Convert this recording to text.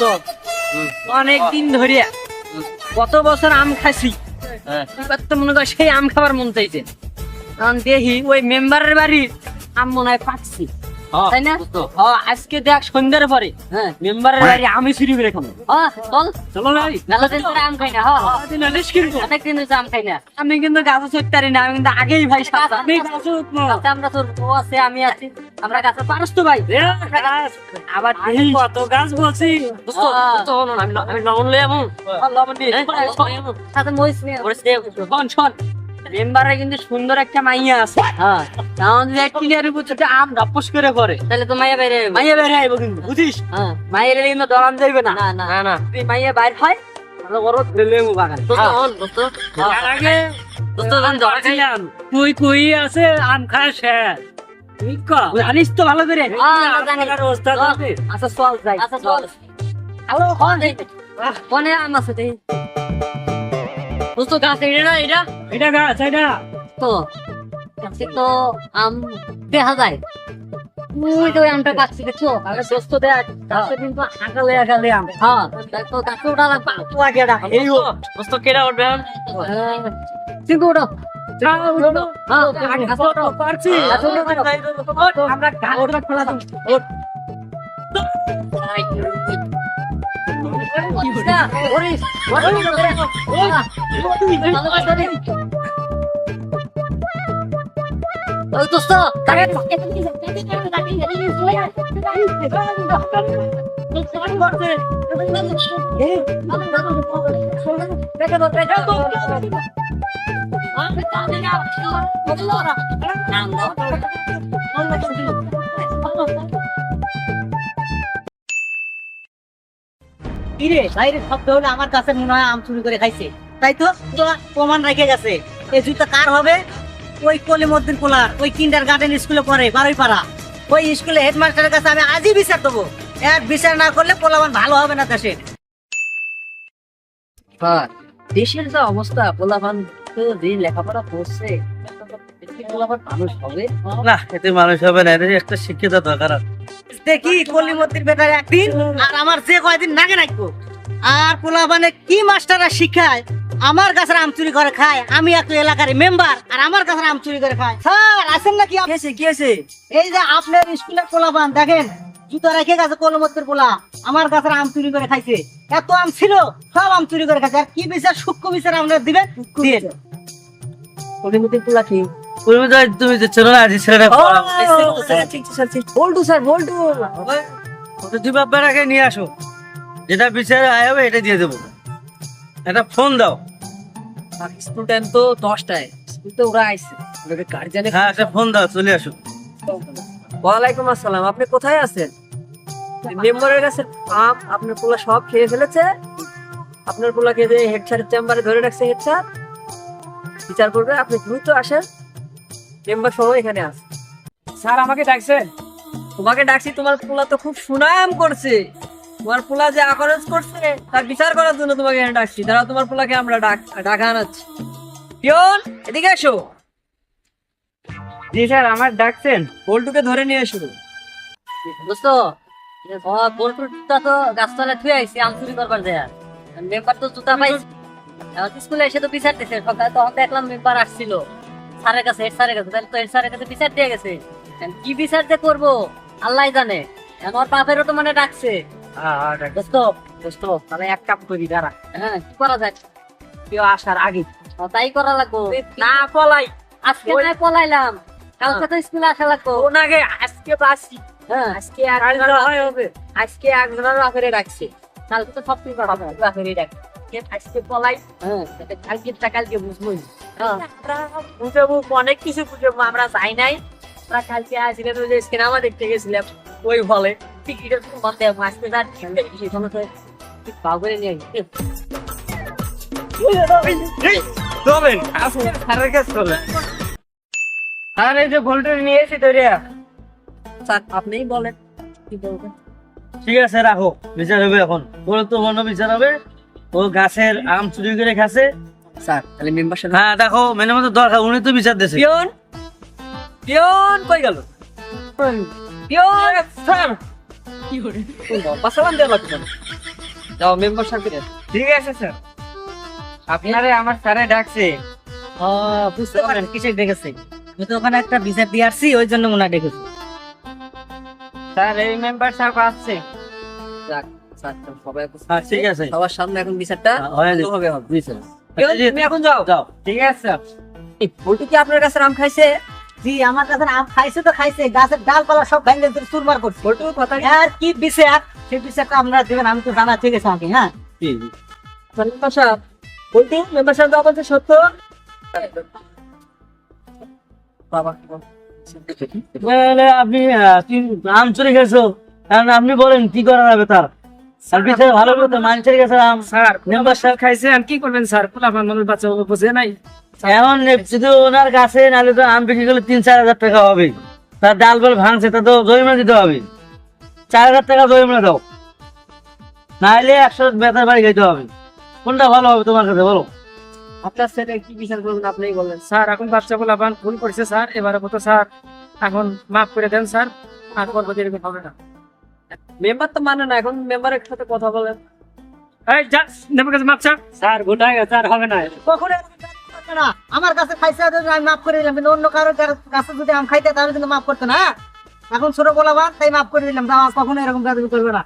দোস্ত অনেক দিন ধরে কত বছর আম খাইছি এবার তো মনে কর সেই আম খাবার মন চাইছে। কারণ দেখি ওই মেম্বারের বাড়ির আম মনে হয় পাচ্ছি তাই না? আজকে দেখ সন্ধ্যার পরে হ্যাঁ। মেম্বারের বাড়ি আমি চুরি করে খাব। হ্যাঁ, চল চলো ভাই। মেলা দিন ধরে আম খাই না হ্যাঁ। অনেক দিন হয়েছে আম খাই না। আমি কিন্তু গাছে চড়তে না আমি কিন্তু আগেই ভাই আচ্ছা, আমরা তোর বউ আছে আমি আছি। আমরা গাছে পারস তো ভাই। আবার কত গাছ বলছি। আমি লবণ লই আমু। লবণ নিয়ে, সাথে মরিচ নিয়ে, মরিচ দিয়ে, শোন। মেম্বারে কিন্তু সুন্দর একটা মাইয়া আছে। হ্যাঁ। কারণ যদি এক ক্লিয়ারের যদি আম ডাপস করে পড়ে তাহলে তো মাইয়া বাইরে মাইয়া বাইরে আইব কিন্তু বুঝিস? হ্যাঁ। মাইয়ের কিন্তু ডরান যাইবে না। না না। না যদি মাইয়া বাইর হয় তাহলে ওর ধরে লেমু বাগান। দোস্ত হন দোস্ত। তার আগে দোস্ত যখন ধরা খাই ছিলাম কুই কুই আছে? আম খায় শেষ। ঠিক কর জানিস তো ভালো করে? ওস্তাদ আচ্ছা চল যাই। আচ্ছা চল। হ্যালো আম আছে দোস্ত গাছ এটা না এটা? এটা গাছ এটা তো গাছে তো আম দেখা যায়। ওই তো আমটা গাছ দেখছ? আরে দোস্ত দেখ গাছে কিন্তু আগালে আগালে আম। হ্যাঁ তো গাছে ওটা লাগবে তো আগে এই ও দোস্ত কেডা উঠবে কিন্তু ওটা হ্যাঁ গাছে ওটা আমরা খোলা দাও ওরিস কিরে বাইরে শব্দ হলে আমার কাছে মনে হয় আম চুরি করে খাইছে। তাই তো তোরা প্রমাণ রেখে গেছে। এই জুতা কার হবে? ওই কলিমদ্দিন পোলার ওই কিন্ডার গার্ডেন স্কুলে পড়ে বারোই পাড়া ওই স্কুলে হেডমাস্টারের কাছে আমি আজই বিচার দেবো। এক বিচার না করলে পোলাবান ভালো হবে না দেশের দেশের যা অবস্থা পোলাপান তো যে লেখাপড়া করছে পোলাপান মানুষ হবে? না এতে মানুষ হবে না এদের একটা শিক্ষিত দরকার আছে। দেখি কলিমদ্দির বেটার একদিন আর আমার যে কয়দিন নাগে রাখব আর পোলাবানে কি মাস্টাররা শিখায় আমার কাছে আম চুরি করে খায় আমি একটু এলাকার মেম্বার আর আমার কাছে আম চুরি করে খায়। স্যার আছেন নাকি কি আছে কি আছে এই যে আপনার স্কুলের পোলাপান দেখেন জুতো রেখে গেছে কলমতের পোলা আমার কাছে আম চুরি করে খাইছে। এত আম ছিল সব আম চুরি করে খাইছে। আর কি বিচার সূক্ষ্ম বিচার আমরা দিবেন? কলিমুদ্দিন পোলা কি? তুমি তো তুমি তো চেনো না যে ছেলেটা বল্টু স্যার বল্টু। দুই বাপ নিয়ে আসো। যেটা বিচারে আয় হবে এটা দিয়ে দেবো। একটা ফোন দাও। স্টুডেন্ট তো দশটায়। তো ওরা আইছে। গার্জিয়ানে হ্যাঁ একটা ফোন দাও চলে আসো। ওয়ালাইকুম আসসালাম আপনি কোথায় আছেন? মেম্বারের কাছে আম আপনার পোলা সব খেয়ে ফেলেছে। আপনার পোলাকে যে হেড স্যারের চেম্বারে ধরে রাখছে হেড স্যার বিচার করবে আপনি দ্রুত আসেন। মেম্বার সহ এখানে আস স্যার আমাকে ডাকছেন তোমাকে ডাকছি তোমার পোলা তো খুব সুনাম করছে। তোমার পোলা যে আকরজ করছে তার বিচার করার জন্য তোমাকে এখানে ডাকছি। দাঁড়াও তোমার পোলাকে আমরা ডাক ডাকা আনাচ্ছি। পিয়ন এদিকে এসো। জি স্যার আমার ডাকছেন। বল্টুকে ধরে নিয়ে এসো। দোস্ত বল্টুটা তো গাছতলায় থুয়ে আইছি আম চুরি করবার দেয়া মেম্বার তো জুতা পাইছে। স্কুলে এসে তো বিচার দিছে সকালে তখন দেখলাম মেম্বার আসছিল। স্যারের কাছে হেড স্যারের কাছে তাহলে তো হেড স্যারের কাছে বিচার দিয়ে গেছে। কি বিচার যে করব? আল্লাহ জানে। ওর বাপেরও তো মানে ডাকছে। দোস্ত দোস্ত তাহলে এক কাপ করি দাঁড়া। হ্যাঁ কি করা যায়? কেউ আসার আগে। তাই করা লাগবো। না পলাই। আজকে না পলাইলাম। কালকে তো স্কুলে আসা লাগবো। ওনাকে আজকে বাসি হ্যাঁ। আজকে হয় আজকে এক জনের বাপেরে ডাকছে। কালকে তো সব কিছু বাপেরে আজকে পলাই হ্যাঁ। তাহলে কালকে তা কালকে বুঝবই হ্যাঁ। বুঝব অনেক কিছু বুঝব আমরা যাই নাই। আমরা কালকে আসলে তো যে সিনেমা দেখতে গেছিলাম ওই ফলে টিকিটের তো বন্ধ তার সেখানে তো পাও করে নিয়ে আই। তবেন আজকে স্যারের কাছে চলে আর এই যে ভোল্টেজ নিয়ে এসে স্যার আপনিই বলেন। কি বলবেন? ঠিক আছে রাখো। বিচার হবে এখন। ওর তো অন্য বিচার হবে? ও গাছের আম চুরি করে খাচ্ছে। স্যার তাহলে মেম্বার হ্যাঁ দেখো মেনে মতো দরকার উনি তো বিচার দিয়েছে। পিয়ন? পিয়ন কই গেল? পিয়ন। স্যার! পাসালাম দেওয়া লাগবে যাও মেম্বার সাহেব ঠিক আছে স্যার। আপনারে আমার স্যারে ডাকছে। ও বুঝতে পারেন কিসে ডেকেছে? আমি তো ওখানে একটা বিচার দিয়ে আসছি ওই জন্য মনে হয় ডেকেছে। স্যার এই মেম্বার সাহেব আসছে। যাক। সবাই হ্যাঁ ঠিক আছে। সবার সামনে এখন বিচারটা হবে হবে জি স্যার কেউ তুমি এখন যাও। যাও। ঠিক আছে। স্যার কি আপনার কাছে আম খাইছে? জি আমার কাছে আম খাইছে তো খাইছে। গাছের ডালপালা সব ভেঙে চুরমার করছে। বল্টু কথা আর কি বিচার? সেই বিচারটা আপনারা দেবেন আমি তো জানা ঠিক আছে আমাকে হ্যাঁ? জি জি। মেম্বার সাহেব বল্টু মেম্বার সাহেব যা বলছে সত্য। বাবা আপনি আহ, কি আম চুরি গেছো কারণ আপনি বলেন কি করা যাবে তার? আর ভালো করে মানুষের কাছে স্যার মেম্বার সাহেব খাইছে আর কি করবেন স্যার? পোলা মানুষ বাচ্চা বুঝে নাই। এখন শুধু ওনার কাছে নাহলে তো আম বিক্রি করলে তিন চার হাজার টাকা হবে। তার ডাল বল ভাঙছে তা তো জরিমানা দিতে হবে। চার হাজার টাকা জরিমানা দাও। নাহলে একশো বেতার বাড়ি খাইতে হবে। কোনটা ভালো হবে তোমার কাছে বলো? আপনার ছেলে কি বিচার করবেন আপনিই বললেন স্যার এখন বাচ্চা ভুল করেছে স্যার। এবারে মতো স্যার এখন মাফ করে দেন স্যার। আর পরবর্তী এরকম হবে না। মেম্বার তো মানে না এখন মেম্বারের সাথে কথা বলেন এই যা নেমে গেছে মাপ স্যার স্যার ভুল হয়ে গেছে আর হবে না। কখনো আমার কাছে খাইছে আমি মাফ করে দিলাম কিন্তু অন্য কারও কারও কাছে যদি আমি খাইতে তাহলে কিন্তু মাফ করতো না এখন ছোট বলাবার তাই মাফ করে দিলাম দাও কখনো এরকম কাজ করবে না।